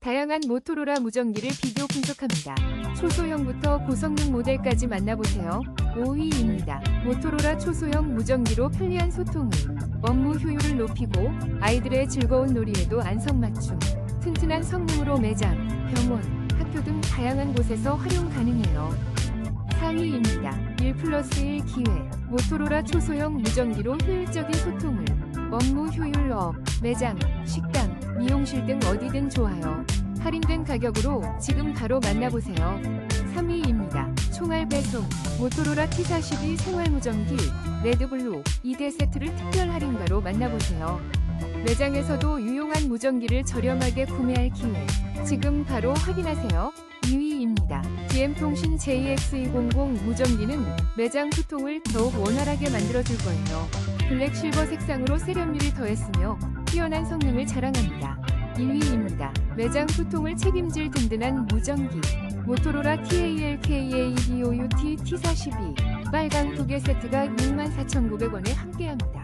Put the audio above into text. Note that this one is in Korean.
다양한 모토로라 무전기를 비교 분석합니다. 초소형부터 고성능 모델까지 만나보세요. 5위입니다. 모토로라 초소형 무전기로 편리한 소통을, 업무 효율을 높이고 아이들의 즐거운 놀이에도 안성맞춤, 튼튼한 성능으로 매장, 병원, 학교 등 다양한 곳에서 활용 가능해요. 4위입니다. 1 플러스 1 기회. 모토로라 초소형 무전기로 효율적인 소통을, 업무 효율 업, 매장, 식당, 미용실 등 어디든 좋아요. 할인된 가격으로 지금 바로 만나보세요. 3위입니다. 총알 배송. 모토로라 T42 생활무전기, 레드블루 2대 세트를 특별 할인가로 만나보세요. 매장에서도 유용한 무전기를 저렴하게 구매할 기회. 지금 바로 확인하세요. 2위입니다. DM통신 JX200 무전기는 매장 소통을 더욱 원활하게 만들어줄 거예요. 블랙 실버 색상으로 세련미를 더했으며 뛰어난 성능을 자랑합니다. 1위입니다. 매장 소통을 책임질 든든한 무전기. 모토로라 TALKADOUT T42 빨강 두 개 세트가 64,900원에 함께합니다.